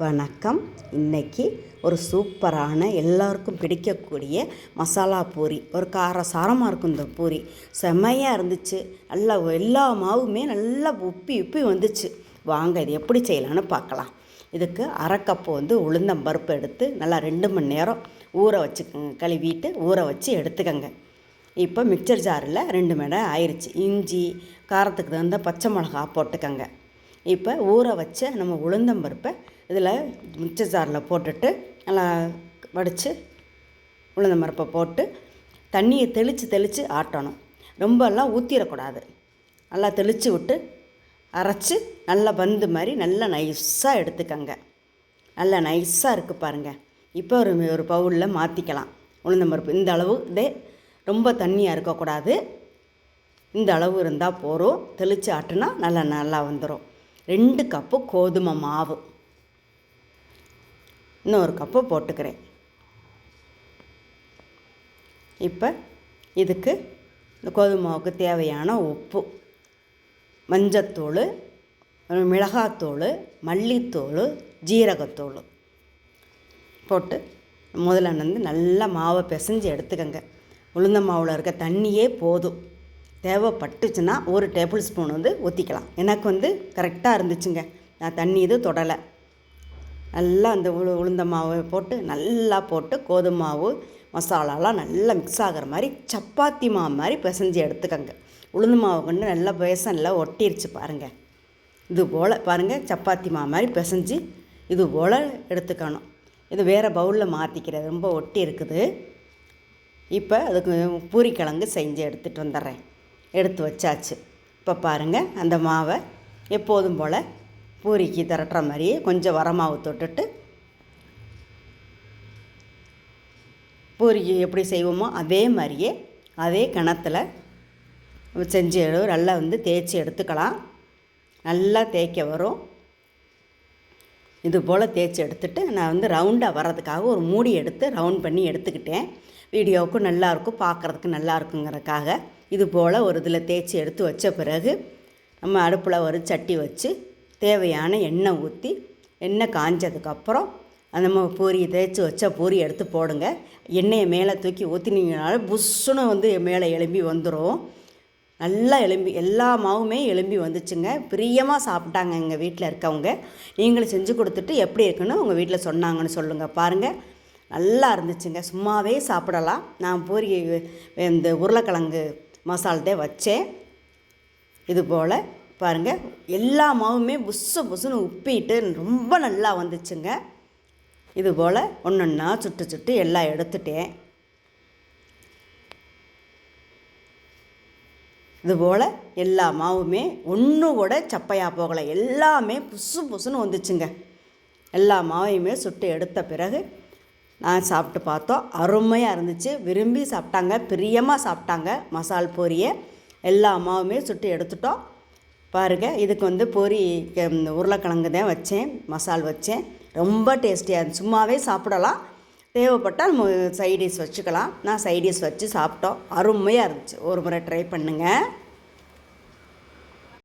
வணக்கம். இன்னைக்கு ஒரு சூப்பரான எல்லாருக்கும் பிடிக்கக்கூடிய மசாலா பூரி. ஒரு காரசாரமாக இருக்கும் இந்த பூரி. செம்மையாக இருந்துச்சு. நல்லா எல்லா மாவுமே நல்லா உப்பி உப்பி வந்துச்சு. வாங்க இது எப்படி செய்யலான்னு பார்க்கலாம். இதுக்கு அரை கப்பு வந்து உளுந்தம்பருப்பு எடுத்து நல்லா ரெண்டு மணி நேரம் ஊற வச்சுக்கோங்க. கழுவிட்டு ஊற வச்சு எடுத்துக்கோங்க. இப்போ மிக்சர் ஜாரில் ரெண்டு மணி நேரம் ஆயிடுச்சு இஞ்சி காரத்துக்கு தகுந்த பச்சை மிளகா போட்டுக்கோங்க. இப்போ ஊற வச்ச நம்ம உளுந்தம்பருப்பை இதில் மிக்சர் ஜாரில் போட்டுட்டு நல்லா வடித்து உளுந்தம்பருப்பை போட்டு தண்ணியை தெளித்து தெளித்து ஆட்டணும். ரொம்பலாம் ஊற்றிடக்கூடாது நல்லா தெளித்து விட்டு அரைச்சி நல்லா பந்து மாதிரி நல்லா நைஸாக எடுத்துக்கங்க. நல்லா நைஸாக இருக்குது பாருங்கள் இப்போ ஒரு ஒரு பவுலில் மாற்றிக்கலாம் உளுந்தம் பருப்பு இந்த அளவு இதே ரொம்ப தண்ணியாக இருக்கக்கூடாது. இந்த அளவு இருந்தால் போதும். தெளித்து ஆட்டுனா நல்லா நல்லா வந்துடும் ரெண்டு கப்பு கோதுமை மாவு. இன்னொரு கப்பு போட்டுக்கிறேன். இப்போ இதுக்கு இந்த கோதுமை மாவுக்கு தேவையான உப்பு மஞ்சத்தூள் மிளகாத்தூள் மல்லித்தூள் ஜீரகத்தூள் போட்டு முதல்ல வந்து நல்லா மாவை பிசைஞ்சு எடுத்துக்கோங்க. உளுந்த மாவில் இருக்க தண்ணியே போதும். தேவைப்பட்டுச்சுன்னா ஒரு டேபிள் ஸ்பூன் வந்து ஊற்றிக்கலாம் எனக்கு வந்து கரெக்டாக இருந்துச்சுங்க. நான் தண்ணி இது தொடலை. நல்லா அந்த உளு உளுந்த மாவை போட்டு நல்லா போட்டு கோதுமை மாவு மசாலாலாம் நல்லா மிக்ஸ் ஆகிற மாதிரி சப்பாத்தி மாவு மாதிரி பிசைஞ்சு எடுத்துக்கோங்க. உளுந்து மாவு கொண்டு நல்லா பேசனில் ஒட்டிருச்சு பாருங்கள் இது போல் பாருங்கள் சப்பாத்தி மாவு மாதிரி பிசைஞ்சு இது போல் எடுத்துக்கணும். இது வேறு பவுலில் மாற்றிக்கிறது ரொம்ப ஒட்டி இருக்குது. இப்போ அதுக்கு பூரிக்கிழங்கு செஞ்சு எடுத்துகிட்டு வந்துடுறேன். எடுத்து வச்சாச்சு. இப்போ பாருங்கள் அந்த மாவை எப்போதும் போல் பூரிக்கு திரட்டுற மாதிரியே கொஞ்சம் வரமாவு தொட்டுட்டு பூரிக்கு எப்படி செய்வோமோ அதே மாதிரியே அதே கணத்தில் செஞ்சு நல்லா வந்து தேய்ச்சி எடுத்துக்கலாம். நல்லா தேய்க்க வரும். இது போல் தேய்ச்சி எடுத்துட்டு நான் வந்து ரவுண்டாக வர்றதுக்காக ஒரு மூடி எடுத்து ரவுண்ட் பண்ணி எடுத்துக்கிட்டேன். வீடியோவுக்கும் நல்லாயிருக்கும் பார்க்குறதுக்கு நல்லா இருக்குங்கிறதுக்காக. இது போல் ஒரு இதில் தேய்ச்சி எடுத்து வச்ச பிறகு நம்ம அடுப்பில் ஒரு சட்டி வச்சு தேவையான எண்ணெய் ஊற்றி எண்ணெய் காஞ்சதுக்கப்புறம் அந்த நம்ம பூரி தேய்ச்சி வச்ச பூரி எடுத்து போடுங்க. எண்ணெயை மேலே தூக்கி ஊற்றினீங்கனால புஷ்ஷுன்னு வந்து மேலே எலும்பி வந்துடும் நல்லா எலும்பி எல்லா மாவுமே எலும்பி வந்துச்சுங்க. பிரியமாக சாப்பிட்டாங்க எங்கள் வீட்டில் இருக்கவங்க. நீங்களும் செஞ்சு கொடுத்துட்டு எப்படி இருக்குன்னு உங்கள் வீட்டில் சொன்னாங்கன்னு சொல்லுங்கள் பாருங்கள் நல்லா இருந்துச்சுங்க. சும்மாவே சாப்பிடலாம். நான் பூரி இந்த உருளைக்கிழங்கு மசால்தே வச்சேன் இது போல் பாருங்கள் எல்லா மாவுமே புஸ்ஸு புஸ்ஸுன்னு உப்பிட்டு ரொம்ப நல்லா வந்துச்சுங்க. இது போல் ஒன்றொன்னா சுட்டு சுட்டு எல்லாம் எடுத்துட்டேன். இதுபோல் எல்லா மாவுமே ஒன்று கூட சப்பையாக போகலை. எல்லாமே புசு புசுன்னு வந்துச்சுங்க. எல்லா மாவையுமே சுட்டு எடுத்த பிறகு நான் சாப்பிட்டு பார்த்தோம். அருமையாக இருந்துச்சு. விரும்பி சாப்பிட்டாங்க. பிரியமாக சாப்பிட்டாங்க. மசால் பொரியை எல்லா மாவுமே சுட்டு எடுத்துட்டோம். பாருங்கள் இதுக்கு வந்து பொரி உருளைக்கிழங்கு தான் வச்சேன். மசால் வச்சேன். ரொம்ப டேஸ்டியாக இருந்துச்சு. சும்மாவே சாப்பிடலாம். தேவைப்பட்டால் நம்ம சைடிஷ் வச்சுக்கலாம். நான் சைடிஷ் வச்சு சாப்பிட்டோம். அருமையாக இருந்துச்சு. ஒரு முறை ட்ரை பண்ணுங்கள்